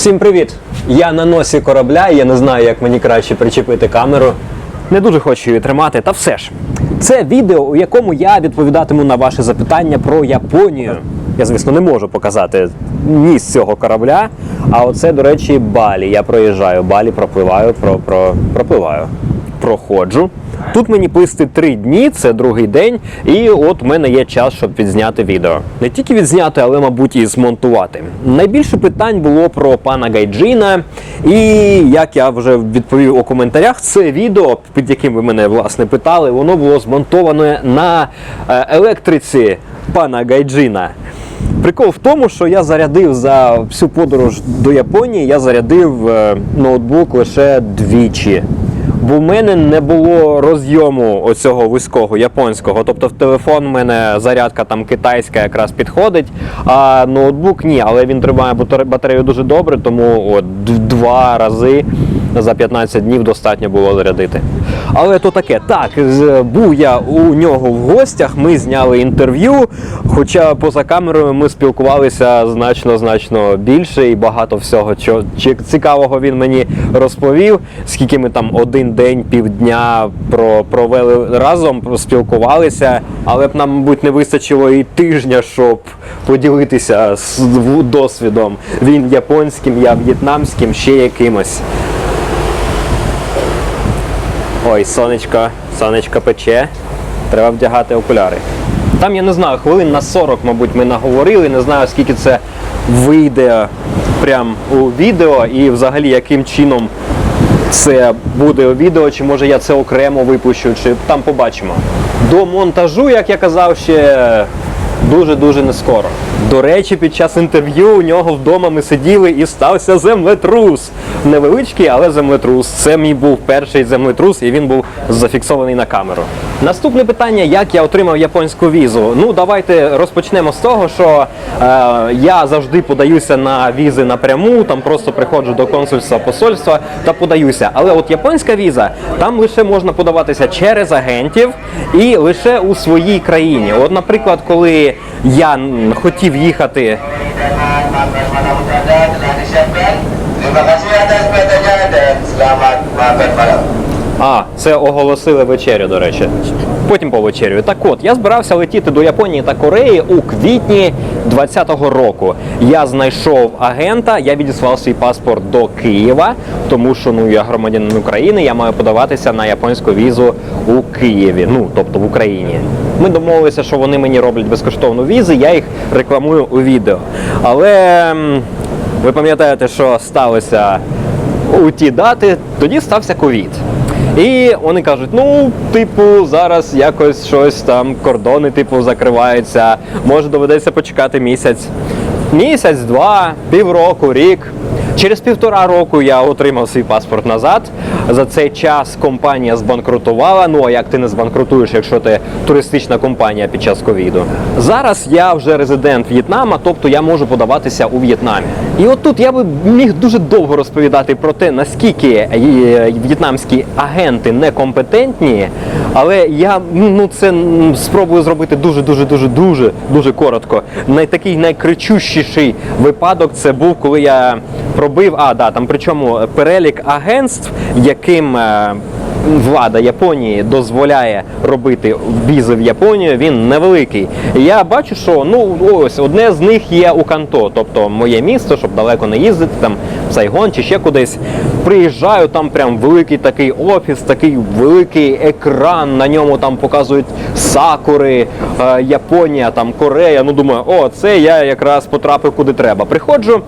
Всім привіт! Я на носі корабля, і я не знаю, як мені краще причепити камеру. Не дуже хочу її тримати, та все ж. Це відео, у якому я відповідатиму на ваші запитання про Японію. Я, звісно, не можу показати ніс цього корабля. А оце, до речі, Балі. Я проїжджаю, Балі пропливаю, про, про, пропливаю, проходжу. Тут мені плисти три дні, це другий день, і от в мене є час, щоб відзняти відео. Не тільки відзняти, але, мабуть, і змонтувати. Найбільше питань було про пана Гайджина, і як я вже відповів у коментарях, це відео, під яким ви мене власне питали, воно було змонтоване на е, електриці пана Гайджина. Прикол в тому, що я зарядив за всю подорож до Японії, я зарядив е, ноутбук лише двічі. Бо в мене не було розйому оцього вузького японського. Тобто в телефон в мене зарядка там китайська якраз підходить, а ноутбук ні, але він тримає батаре- батарею дуже добре, тому от два рази за 15 днів достатньо було зарядити. Але то таке, так, був я у нього в гостях, ми зняли інтерв'ю, хоча поза камерою ми спілкувалися значно значно більше і багато всього цікавого він мені розповів, скільки ми там один день, півдня про, провели разом, спілкувалися, але б нам, мабуть, не вистачило і тижня, щоб поділитися з досвідом. Він японським, я в'єтнамським, ще якимось. Ой, сонечко, сонечко пече. Треба вдягати окуляри. Там, я не знаю, хвилин на 40, мабуть, ми наговорили. Не знаю, скільки це вийде прям у відео і взагалі яким чином це буде у відео, чи може я це окремо випущу, чи там побачимо. До монтажу, як я казав, ще дуже-дуже не скоро. До речі, під час інтерв'ю у нього вдома ми сиділи і стався землетрус. Невеличкий, але землетрус. Це мій був перший землетрус, і він був зафіксований на камеру. Наступне питання: як я отримав японську візу? Ну, давайте розпочнемо з того, що е, я завжди подаюся на візи напряму, там просто приходжу до консульства посольства та подаюся. Але от японська віза, там лише можна подаватися через агентів і лише у своїй країні. От, наприклад, коли я м, хотів їхати. Terima kasih atas perhatiannya dan selamat makan malam. А, це оголосили вечерю, до речі. Потім по вечерю. Так от, я збирався летіти до Японії та Кореї у квітні 20-го року. Я знайшов агента, я відіслав свій паспорт до Києва, тому що ну я громадянин України, я маю подаватися на японську візу у Києві, ну тобто в Україні. Ми домовилися, що вони мені роблять безкоштовну візу, я їх рекламую у відео. Але ви пам'ятаєте, що сталося у ті дати, тоді стався ковід. І вони кажуть: ну, типу, зараз якось щось там, кордони, типу, закриваються, може доведеться почекати місяць. Місяць, два, півроку, рік. Через півтора року я отримав свій паспорт назад. За цей час компанія збанкрутувала. Ну а як ти не збанкрутуєш, якщо ти туристична компанія під час ковіду? Зараз я вже резидент В'єтнама, тобто я можу подаватися у В'єтнамі. І от тут я би міг дуже довго розповідати про те, наскільки е, в'єтнамські агенти некомпетентні, але я ну це спробую зробити дуже дуже дуже дуже дуже коротко. Най такий найкричущіший випадок це був, коли я пробив. А да, там причому перелік агентств, яким е, влада Японії дозволяє робити візи в Японію, він невеликий. Я бачу, що ну ось одне з них є у Канто, тобто моє місто, щоб далеко не їздити, там в Сайгон чи ще кудись. Приїжджаю, там прям великий такий офіс, такий великий екран. На ньому там показують сакури, е, Японія, там Корея. Ну думаю, о, це я якраз потрапив куди треба. Приходжу,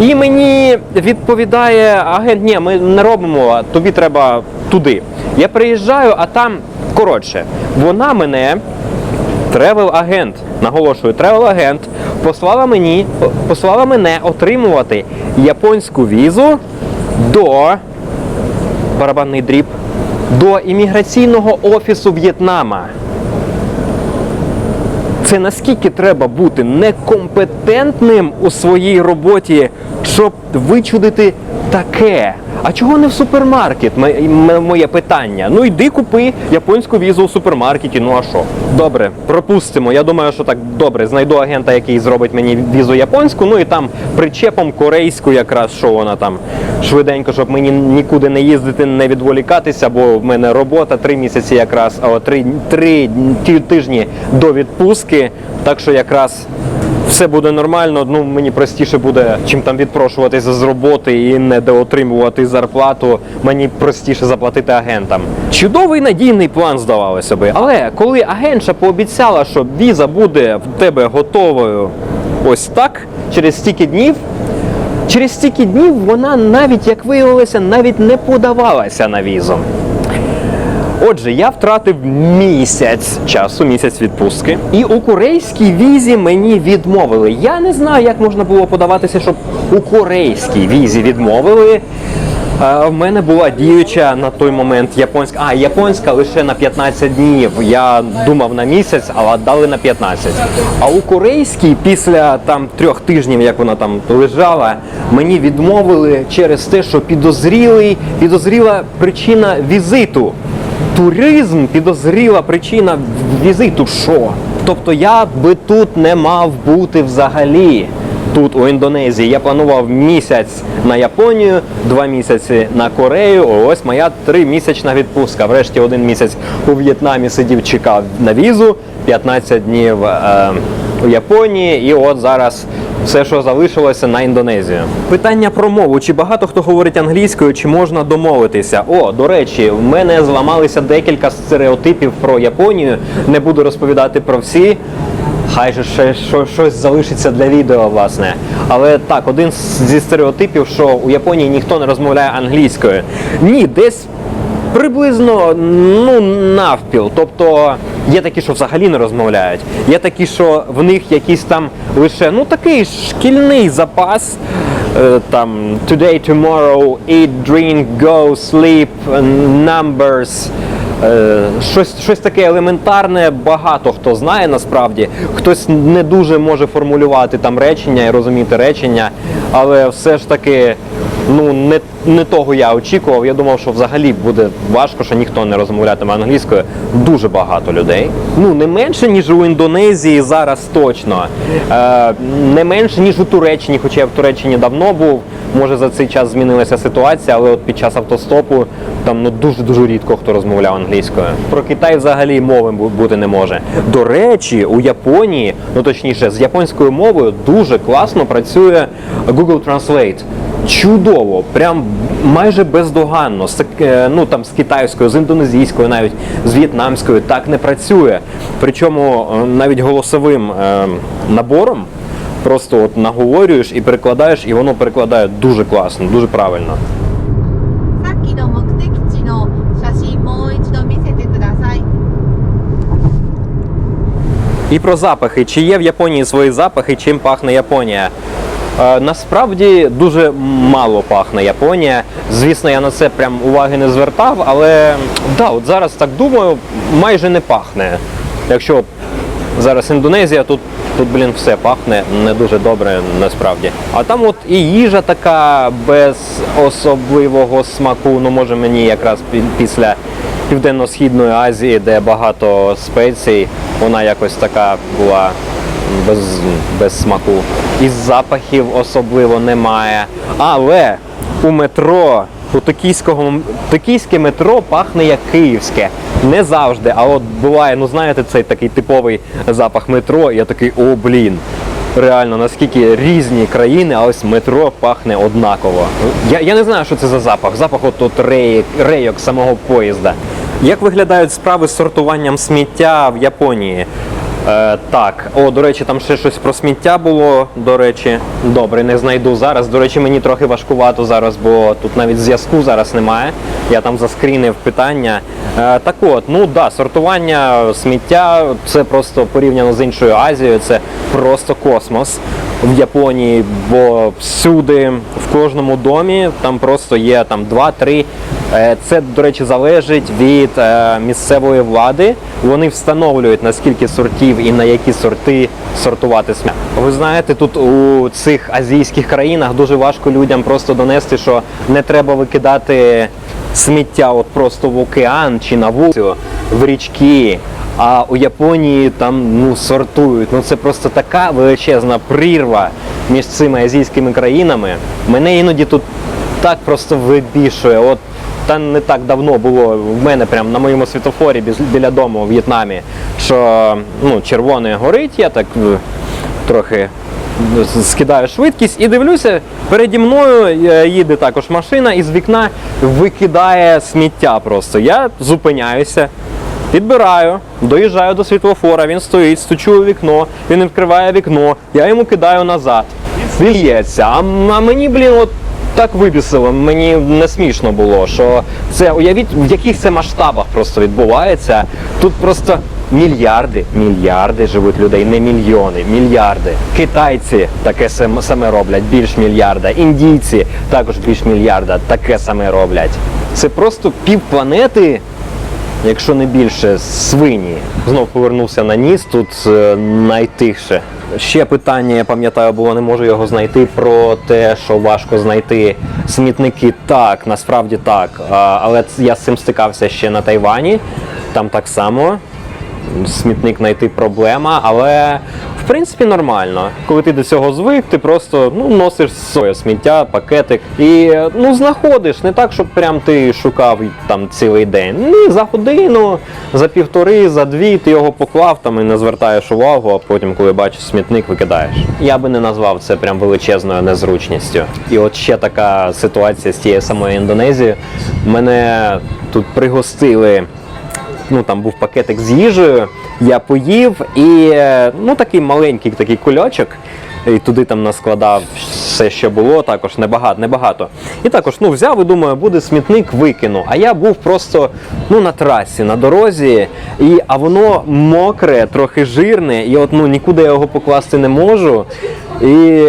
і мені відповідає агент: ні, ми не робимо, тобі треба туди. Я приїжджаю, а там коротше, вона мене. Тревел-агент, наголошую, тревел-агент послала мені, послала мене отримувати японську візу до барабанний дріб, до імміграційного офісу В'єтнама. Це наскільки треба бути некомпетентним у своїй роботі, щоб вичудити таке. А чого не в супермаркет? Моє питання. Ну йди купи японську візу у супермаркеті. Ну а що? Добре, пропустимо. Я думаю, що так добре. Знайду агента, який зробить мені візу японську. Ну і там причепом корейську, якраз що вона там швиденько, щоб мені нікуди не їздити, не відволікатися, бо в мене робота три місяці якраз, а три, три тижні до відпустки. Так що якраз все буде нормально. Ну мені простіше буде, чим там відпрошуватися з роботи і не доотримувати зарплату. Мені простіше заплатити агентам. Чудовий надійний план, здавалося би. Але коли агентша пообіцяла, що віза буде в тебе готовою ось так, через стільки днів. Через стільки днів вона навіть, як виявилося, навіть не подавалася на візу. Отже, я втратив місяць часу, місяць відпустки. І у корейській візі мені відмовили. Я не знаю, як можна було подаватися, щоб у корейській візі відмовили. Е, В мене була діюча на той момент японська. А, японська лише на 15 днів. Я думав на місяць, але дали на 15. А у корейській після там трьох тижнів, як вона там лежала, мені відмовили через те, що підозрілий, підозріла причина візиту. Туризм підозріла причина візиту. Що? Тобто я би тут не мав бути взагалі. Тут у Індонезії я планував місяць на Японію, два місяці на Корею. Ось моя тримісячна відпустка. Врешті один місяць у В'єтнамі сидів, чекав на візу, 15 днів е, у Японії, і от зараз все, що залишилося на Індонезію. Питання про мову: чи багато хто говорить англійською, чи можна домовитися? О, до речі, в мене зламалися декілька стереотипів про Японію. Не буду розповідати про всі. Хай же ще що, щось залишиться для відео, власне. Але так, один зі стереотипів, що у Японії ніхто не розмовляє англійською. Ні, десь приблизно ну, навпіл. Тобто є такі, що взагалі не розмовляють. Є такі, що в них якийсь там лише ну такий шкільний запас. е, Там today, tomorrow, eat, drink, go, sleep, numbers. Е, Щось, щось таке елементарне, багато хто знає насправді. Хтось не дуже може формулювати там речення і розуміти речення, але все ж таки ну, не, не того я очікував. Я думав, що взагалі буде важко, що ніхто не розмовлятиме англійською. Дуже багато людей. Ну, не менше, ніж у Індонезії зараз точно. Е, не менше, ніж у Туреччині, хоча я в Туреччині давно був. Може за цей час змінилася ситуація, але от під час автостопу там ну дуже дуже рідко хто розмовляв англійською. Про Китай взагалі мови бути не може. До речі, у Японії, ну точніше, з японською мовою дуже класно працює Google Translate чудово, прям майже бездоганно. Е, ну там з китайською, з індонезійською, навіть з в'єтнамською так не працює. Причому е, навіть голосовим е, набором. Просто от наговорюєш і перекладаєш, і воно перекладає дуже класно, дуже правильно. І про запахи. Чи є в Японії свої запахи, чим пахне Японія? Е, насправді дуже мало пахне Японія. Звісно, я на це прям уваги не звертав, але да, от зараз так думаю, майже не пахне. Якщо зараз Індонезія, тут, тут блін, все пахне не дуже добре насправді. А там от і їжа така без особливого смаку. Ну може мені якраз пі- після Південно-Східної Азії, де багато спецій, вона якось така була без, без смаку. І запахів особливо немає. Але у метро, у токійського токійське метро пахне як київське. Не завжди, а от буває, ну знаєте, цей такий типовий запах метро, я такий, о, блін. Реально, наскільки різні країни, а ось метро пахне однаково. Я, я не знаю, що це за запах. Запах от, от рейок, рейок самого поїзда. Як виглядають справи з сортуванням сміття в Японії? Е, так, о, до речі, там ще щось про сміття було. До речі, добре, не знайду зараз. До речі, мені трохи важкувато зараз, бо тут навіть зв'язку зараз немає. Я там заскрінив питання. Е, так от, ну да, сортування сміття це просто порівняно з іншою Азією, це просто космос в Японії, бо всюди, в кожному домі там просто є там 2-3 Е, Це, до речі, залежить від е, місцевої влади. Вони встановлюють наскільки сортів і на які сорти сортувати сміття. Ви знаєте, тут у цих азійських країнах дуже важко людям просто донести, що не треба викидати сміття от просто в океан чи на вулицю, в річки. А у Японії там ну сортують. Ну це просто така величезна прірва між цими азійськими країнами. Мене іноді тут так просто вибішує. От та не так давно було в мене прямо на моєму світофорі біля дому у В'єтнамі, що ну, червоне горить, я так е, трохи скидаю швидкість і дивлюся, переді мною е, їде також машина і з вікна викидає сміття просто. Я зупиняюся. Підбираю, доїжджаю до світлофора, він стоїть, стучу у вікно, він відкриває вікно, я йому кидаю назад. Він лється. А мені, блін, от так вибісило, мені не смішно було, що це уявіть, в яких це масштабах просто відбувається. Тут просто мільярди, мільярди живуть людей, не мільйони, мільярди. Китайці таке саме роблять, більш мільярда. Індійці також більш мільярда, таке саме роблять. Це просто півпланети якщо не більше, свині. Знов повернувся на ніс, тут е, найтихше. Ще питання, я пам'ятаю, було не можу його знайти про те, що важко знайти смітники. Так, насправді так. Але я з цим стикався ще на Тайвані. Там так само смітник знайти проблема, але принципі нормально. Коли ти до цього звик, ти просто ну, носиш своє сміття, пакетик і ну, знаходиш. Не так, щоб прям ти шукав там цілий день. Ні, за годину, за півтори, за дві ти його поклав там і не звертаєш увагу, а потім, коли бачиш смітник, викидаєш. Я би не назвав це прям величезною незручністю. І от ще така ситуація з тією самою Індонезією. Мене тут пригостили ну там був пакетик з їжею, я поїв і ну такий маленький такий кульочок. І туди там наскладав все, що було, також небагато, небагато. І також ну, взяв і думаю, буде смітник, викину. А я був просто ну, на трасі, на дорозі, і, а воно мокре, трохи жирне, і от ну, нікуди я його покласти не можу. І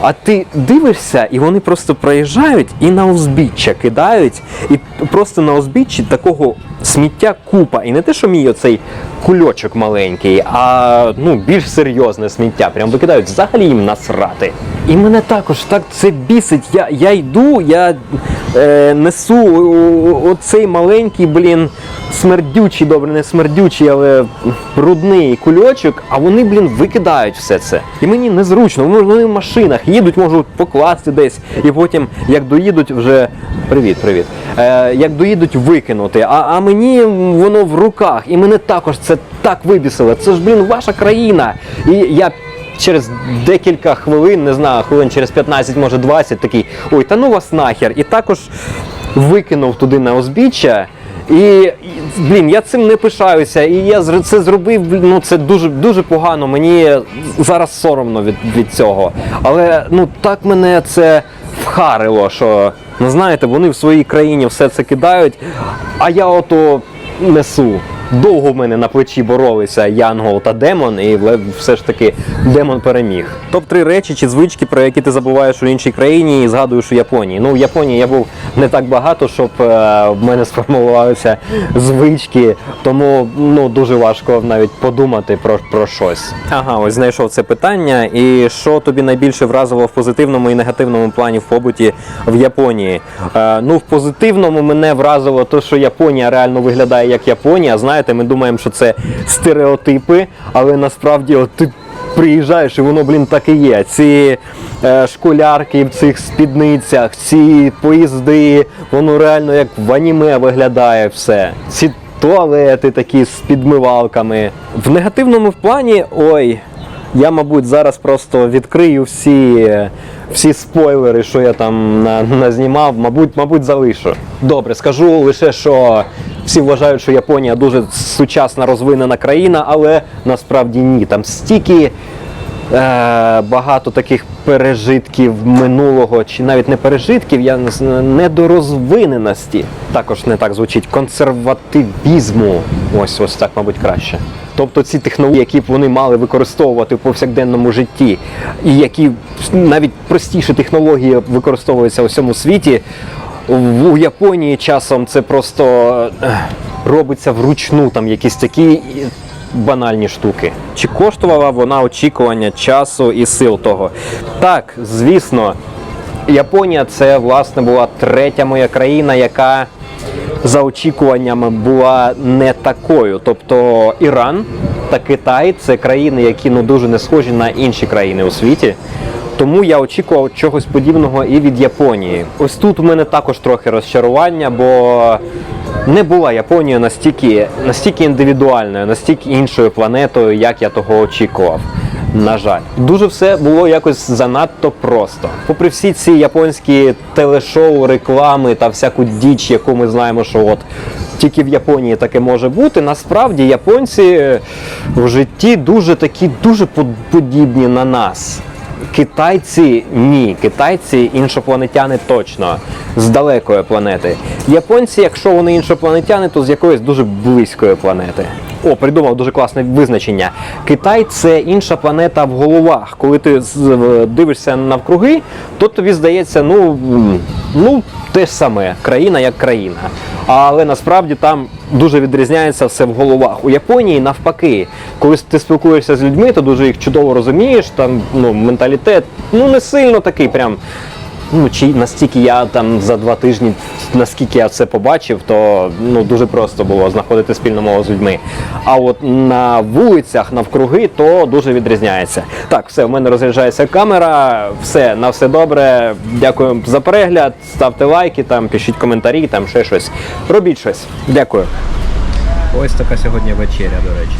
а ти дивишся, і вони просто проїжджають і на узбіччя кидають, і просто на узбіччі такого сміття купа. І не те, що мій оцей кульочок маленький, а ну, більш серйозне сміття. Прям викидають взагалі їм насрати. І мене також так це бісить. Я, я йду, я е, несу оцей маленький, блін, смердючий, добре, не смердючий, але брудний кульочок, а вони, блін, викидають все це. І мені незручно, вони в машинах їдуть, можуть покласти десь, і потім, як доїдуть, вже привіт, привіт. Е, як доїдуть викинути. А, а мені воно в руках, і мене також це так вибісило. Це ж, блін, ваша країна. І я через декілька хвилин, не знаю, хвилин через 15, може 20, такий, ой, та ну вас нахер. І також викинув туди на узбіччя. І, блін, я цим не пишаюся. І я це зробив. Ну це дуже дуже погано. Мені зараз соромно від, від цього. Але ну так мене це вхарило, що ну знаєте, вони в своїй країні все це кидають, а я ото несу. Довго в мене на плечі боролися Янгол та Демон, і все ж таки Демон переміг. Топ-3 речі чи звички, про які ти забуваєш у іншій країні і згадуєш у Японії. Ну, в Японії я був не так багато, щоб е, в мене сформувалися звички, тому ну дуже важко навіть подумати про, про щось. Ага, ось знайшов це питання. І що тобі найбільше вразило в позитивному і негативному плані в побуті в Японії? Е, ну, в позитивному мене вразило те, що Японія реально виглядає як Японія. Знаєте, ми думаємо, що це стереотипи, але насправді от ти приїжджаєш і воно, блін, так і є. Ці е, школярки в цих спідницях, ці поїзди, воно реально як в аніме виглядає все. Ці туалети такі з підмивалками. В негативному плані, ой, я, мабуть, зараз просто відкрию всі, всі спойлери, що я там на, назнімав, мабуть, мабуть, залишу. Добре, скажу лише, що всі вважають, що Японія дуже сучасна розвинена країна, але насправді ні. Там стільки е, багато таких пережитків минулого, чи навіть не пережитків, я недорозвиненості. Також не так звучить консервативізму. Ось ось так, мабуть, краще. Тобто ці технології, які б вони мали використовувати в повсякденному житті, і які навіть простіші технології використовуються у всьому світі. У Японії часом це просто е, робиться вручну, там якісь такі банальні штуки. Чи коштувала вона очікування часу і сил того? Так, звісно, Японія це власне була третя моя країна, яка за очікуваннями була не такою. Тобто Іран та Китай це країни, які ну дуже не схожі на інші країни у світі. Тому я очікував чогось подібного і від Японії. Ось тут у мене також трохи розчарування, бо не була Японія настільки, настільки індивідуальною, настільки іншою планетою, як я того очікував. На жаль, дуже все було якось занадто просто. Попри всі ці японські телешоу, реклами та всяку діч, яку ми знаємо, що от тільки в Японії таке може бути. Насправді японці в житті дуже такі, дуже под- подібні на нас. Китайці ні, китайці іншопланетяни точно з далекої планети. Японці, якщо вони іншопланетяни, то з якоїсь дуже близької планети. О, придумав дуже класне визначення. Китай це інша планета в головах. Коли ти дивишся навкруги, то тобі здається, ну, ну те ж саме, країна як країна. Але насправді там дуже відрізняється все в головах. У Японії навпаки, коли ти спілкуєшся з людьми, то дуже їх чудово розумієш. Там ну менталітет ну не сильно такий, прям. Ну чи настільки я там за два тижні, наскільки я це побачив, то ну дуже просто було знаходити спільну мову з людьми. А от на вулицях навкруги то дуже відрізняється. Так, все, в мене розряджається камера. Все на все добре. Дякую за перегляд. Ставте лайки, там пишіть коментарі, там ще щось. Робіть щось. Дякую. Ось така сьогодні вечеря, до речі.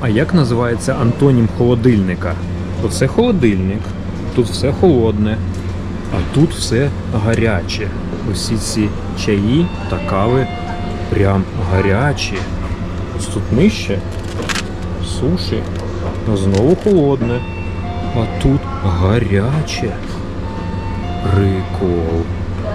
А як називається антонім холодильника? Оце холодильник, тут все холодне, а тут все гаряче. Усі ці чаї та кави прям гарячі. Ось тут нижче суші, а знову холодне. А тут гаряче. Прикол.